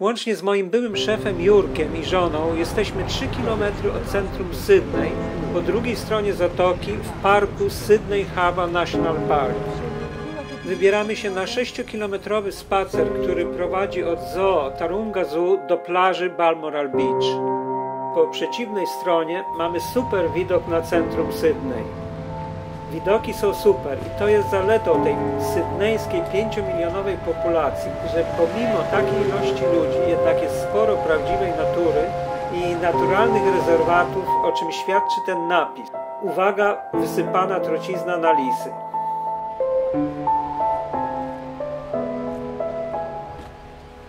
Łącznie z moim byłym szefem Jurkiem i żoną jesteśmy 3 km od centrum Sydney, po drugiej stronie zatoki w parku Sydney Harbour National Park. Wybieramy się na 6-kilometrowy spacer, który prowadzi od zoo Tarunga Zoo do plaży Balmoral Beach. Po przeciwnej stronie mamy super widok na centrum Sydney. Widoki są super i to jest zaletą tej sydnejskiej pięciomilionowej populacji, że pomimo takiej ilości ludzi jednak jest sporo prawdziwej natury i naturalnych rezerwatów, o czym świadczy ten napis. Uwaga, wysypana trucizna na lisy.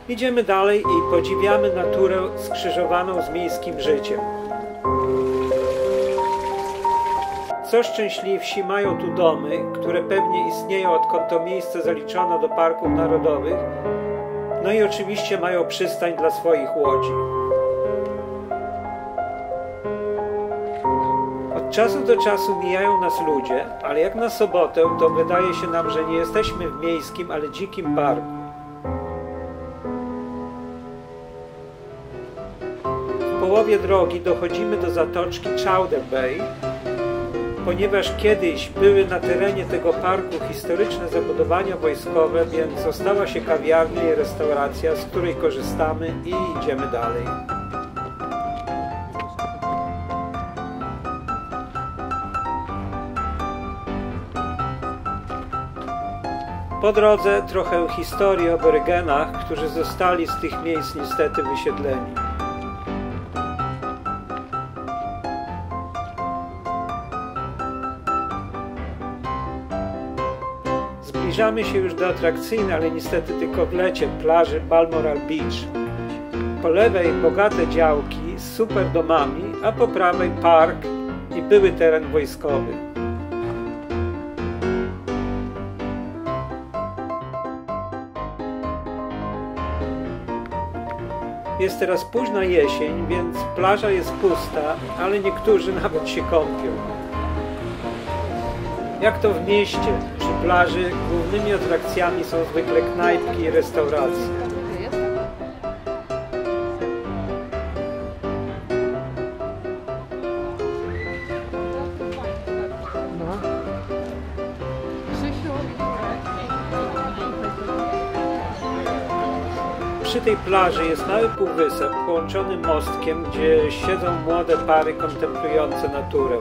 Idziemy dalej i podziwiamy naturę skrzyżowaną z miejskim życiem. Co szczęśliwsi mają tu domy, które pewnie istnieją odkąd to miejsce zaliczono do parków narodowych, no i oczywiście mają przystań dla swoich łodzi. Od czasu do czasu mijają nas ludzie, ale jak na sobotę, to wydaje się nam, że nie jesteśmy w miejskim, ale dzikim parku. W połowie drogi dochodzimy do zatoczki Chowder Bay, ponieważ kiedyś były na terenie tego parku historyczne zabudowania wojskowe, więc została się kawiarnia i restauracja, z której korzystamy i idziemy dalej. Po drodze trochę historii o aborygenach, którzy zostali z tych miejsc niestety wysiedleni. Zbliżamy się już do atrakcyjnej, ale niestety tylko w lecie, plaży Balmoral Beach. Po lewej bogate działki z super domami, a po prawej park i były teren wojskowy. Jest teraz późna jesień, więc plaża jest pusta, ale niektórzy nawet się kąpią. Jak to w mieście, przy plaży głównymi atrakcjami są zwykle knajpki i restauracje. Przy tej plaży jest mały półwysep połączony mostkiem, gdzie siedzą młode pary kontemplujące naturę.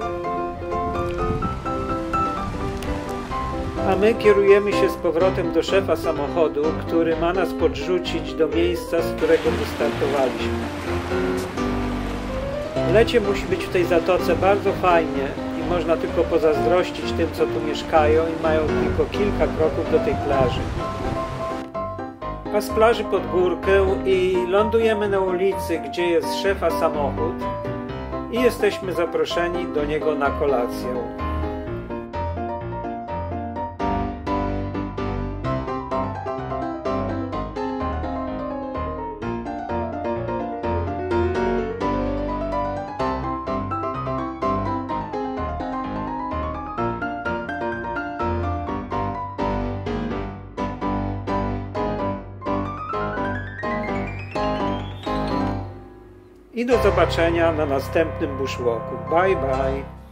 A my kierujemy się z powrotem do szefa samochodu, który ma nas podrzucić do miejsca, z którego wystartowaliśmy. Lecie musi być w tej zatoce bardzo fajnie i można tylko pozazdrościć tym, co tu mieszkają i mają tylko kilka kroków do tej plaży. A z plaży pod górkę i lądujemy na ulicy, gdzie jest szefa samochód i jesteśmy zaproszeni do niego na kolację. I do zobaczenia na następnym bushwalku. Bye bye.